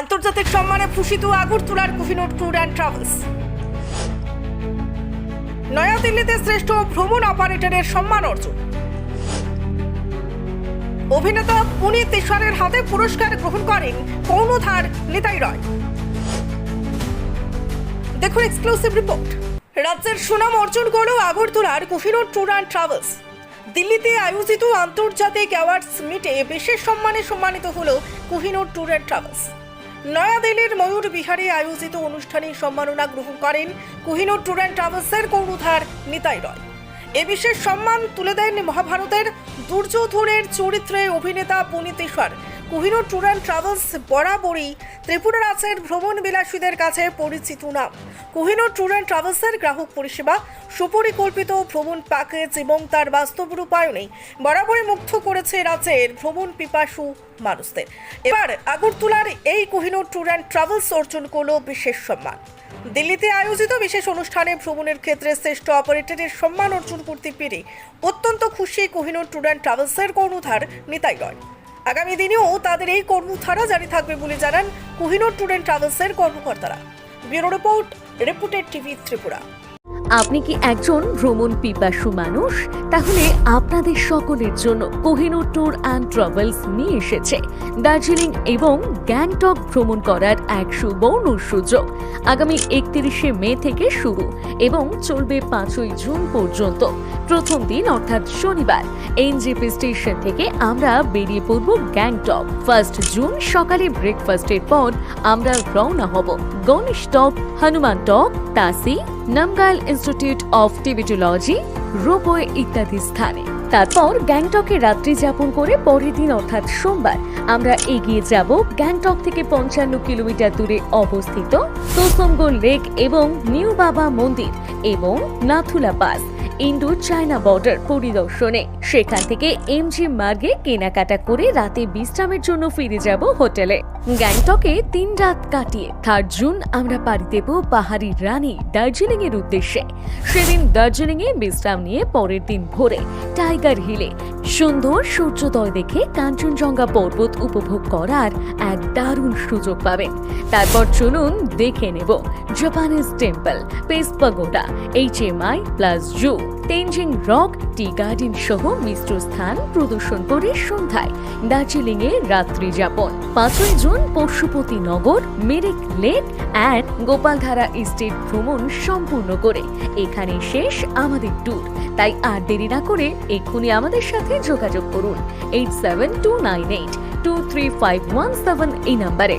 আন্তর্জাতিক সম্মানে ভূষিত আগরতলার কোহিনুর ট্যুর অ্যান্ড ট্রাভেলস। নয়াদিল্লিতে শ্রেষ্ঠ ভ্রমণ অপারেটরের সম্মান অর্জন। অভিনেতা পুনীত ঈশ্বরের হাতে পুরস্কার গ্রহণ করেন কর্ণধার নিতাই রয়। দেখুন এক্সক্লুসিভ রিপোর্ট রাজ্যের সুনাম অর্জন করল আগরতলার কোহিনুর ট্যুর অ্যান্ড ট্রাভেলস। দিল্লিতে আয়োজিত আন্তর্জাতিক অ্যাওয়ার্ডস মিটে বিশেষ সম্মানে সম্মানিত হল কোহিনুর ট্যুর অ্যান্ড ট্রাভেলস। নয়াদিল্লির ময়ূর বিহারে আয়োজিত অনুষ্ঠানে সম্মাননা গ্রহণ করেন কোহিনুর ট্যুর অ্যান্ড ট্রাভেলসের কৌরুধার নিতাই রয়। এ বিশেষ সম্মান তুলে দেন মহাভারতের দুর্যোধনের চরিত্রে অভিনেতা Puniteshwar Kohinoor tour and travels বরাবরই ত্রিপুরা রাজ্যের ভ্রমণ বিলাসীদের কাছে পরিচিত নাম। কোহিনুর ট্যুর অ্যান্ড ট্রাভেলসের গ্রাহক পরিষেবা সুপরিকল্পিত ভ্রমণ প্যাকেজ এবং তার বাস্তব রূপায়ণে বরাবরই মুগ্ধ করেছে রাজ্যের ভ্রমণ পিপাসু মানুষদের। এবার আগরতলার এই কোহিনুর ট্যুর অ্যান্ড ট্রাভেলস অর্জন করল বিশেষ সম্মান। দিল্লিতে আয়োজিত বিশেষ অনুষ্ঠানে ভ্রমণের ক্ষেত্রে শ্রেষ্ঠ অপারেটরের সম্মান অর্জন করতে পেরে অত্যন্ত খুশি কোহিনুর ট্যুর অ্যান্ড ট্রাভেলসের কর্ণধার নিতাই রয়। আগামী দিনেও তাদের এই কর্মধারা জারি থাকবে বলে জানান কোহিনুর ট্যুর অ্যান্ড ট্রাভেলসের কর্মকর্তারা। Bureau report reported TV Tripura. আপনি কি একজন ভ্রমণ পিপাসু মানুষ? তাহলে আপনাদের সকলের জন্য কোহিনুর ট্যুর অ্যান্ড ট্রাভেলস নিয়ে এসেছে দার্জিলিং এবং গ্যাংটক ভ্রমণ করার এক সুবর্ণ সুযোগ। আগামী একত্রিশে মে থেকে শুরু এবং চলবে পাঁচই জুন পর্যন্ত। প্রথম দিন, অর্থাৎ শনিবার, এনজেপি স্টেশন থেকে আমরা বেরিয়ে পড়ব গ্যাংটক। ফার্স্ট জুন সকালে ব্রেকফাস্টের পর আমরা রওনা হব। Ganesh Tok Hanuman Tok Tashi, Namgyal institute of Tibetology ropeway ইত্যাদি স্থানে। তারপর গ্যাংটকে রাত্রি যাপন করে পরের দিন, অর্থাৎ সোমবার, আমরা এগিয়ে যাব গ্যাংটক থেকে পঞ্চান্ন কিলোমিটার দূরে অবস্থিত তোসমগো লেক এবং নিউ বাবা মন্দির এবং Nathula pass. Indo China border পরিদর্শনে। সেখান থেকে এমজি মার্গে কেনাকাটা করে রাতে বিশ্রামের জন্য ফিরে যাব হোটেলে। গ্যাংটকে তিন রাত কাটিয়ে থার্ড জুন আমরা পাড়ি দেব পাহাড়ি রানী দার্জিলিং এর উদ্দেশ্যে। সেদিন দার্জিলিং এ বিশ্রাম নিয়ে পরের দিন ভোরে টাইগার হিলে সুন্দর সূর্যোদয় দেখে কাঞ্চনজঙ্ঘা পর্বত উপভোগ করার এক দারুণ সুযোগ পাবেন তারপর চলুন দেখে নেব Japanese temple peace pagoda H M I plus zoo Tenzing rock tea garden সহ মিশ্র স্থান প্রদর্শন করে সন্ধ্যায় দার্জিলিং এ রাত্রি যাপন। পাঁচই June Pashupati Nagar, Mirik lake and Gopaldhara estate ভ্রমণ সম্পূর্ণ করে। এখানে শেষ আমাদের ট্যুর তাই আর দেরি না করে এক্ষুনি আমাদের সাথে যোগাযোগ করুন। Eight seven two nine eight two three five one seven এই নাম্বারে।